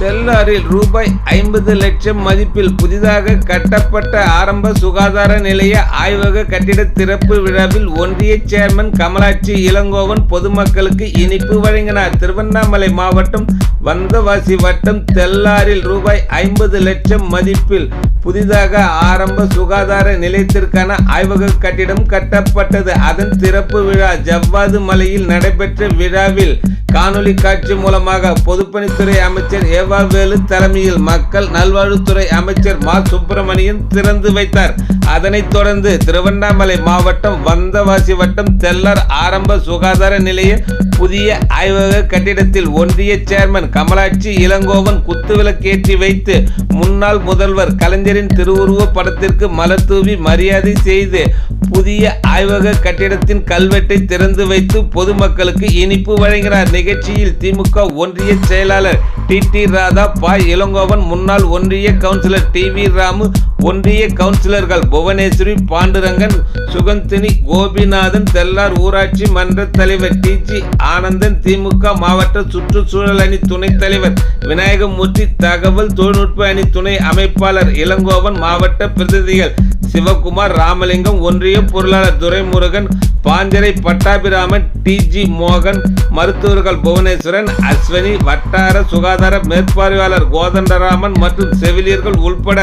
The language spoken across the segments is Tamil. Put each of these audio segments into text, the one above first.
தெல்லாரில் ரூபாய் ஐம்பது லட்சம் மதிப்பில் புதிதாக கட்டப்பட்ட ஆரம்ப சுகாதார நிலைய ஆய்வக கட்டிட திறப்பு விழாவில் ஒன்றிய சேர்மன் கமலாட்சி இளங்கோவன் பொதுமக்களுக்கு இனிப்பு வழங்கினார். திருவண்ணாமலை மாவட்டம் வந்தவாசி வட்டம் தெல்லாரில் ரூபாய் ஐம்பது லட்சம் மதிப்பில் புதிதாக ஆரம்ப சுகாதார நிலையத்திற்கான ஆய்வக கட்டிடம் கட்டப்பட்டது. அதன் திறப்பு விழா ஜவ்வாது மலையில் நடைபெற்ற விழாவில் காணொலி காட்சி மூலமாக பொதுப்பணித்துறை அமைச்சர் ஏவாவேலு தலைமையில் மக்கள் நல்வாழ்வுத்துறை அமைச்சர் மா. சுப்பிரமணியன் திறந்து வைத்தார். அதனைத் தொடர்ந்து திருவண்ணாமலை மாவட்டம் வந்தவாசி வட்டம் தெல்லர் ஆரம்ப சுகாதார நிலைய புதிய ஆய்வக கட்டிடத்தில் ஒன்றிய சேர்மன் கமலாட்சி இளங்கோவன் குத்துவிளக்கேற்றி வைத்து முன்னாள் முதல்வர் கலைஞரின் திருவுருவ படத்திற்கு மலர் தூவி மரியாதை செய்து புதிய ஆய்வக கட்டிடத்தின் கல்வெட்டை திறந்து வைத்து பொதுமக்களுக்கு இனிப்பு வழங்கினார். நிகழ்ச்சியில் திமுக ஒன்றிய செயலாளர் டி டி ராதா பா. இளங்கோவன் முன்னாள் ஒன்றிய கவுன்சிலர் டி வி ராமு ஒன்றிய கவுன்சிலர்கள் புவனேஸ்வரி பாண்டுரங்கன் சுகந்தினி கோபிநாதன் தெல்லார் ஊராட்சி மன்ற தலைவர் டி ஜி ஆனந்தன் திமுக மாவட்ட சுற்றுச்சூழல் அணி துணைத் தலைவர் விநாயகமூர்த்தி தகவல் தொழில்நுட்ப அணி துணை அமைப்பாளர் இளங்கோவன் மாவட்ட பிரதிநிதிகள் சிவகுமார் ராமலிங்கம் ஒன்றிய பொருளாளர் துரைமுருகன் பாஞ்சரை பட்டாபிராமன் டிஜி மோகன் மருத்துவர்கள் புவனேஸ்வரன் அஸ்வினி வட்டார சுகாதார மேற்பார்வையாளர் கோதண்டராமன் மற்றும் செவிலியர்கள் உள்பட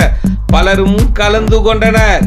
பலரும் கலந்து கொண்டனர்.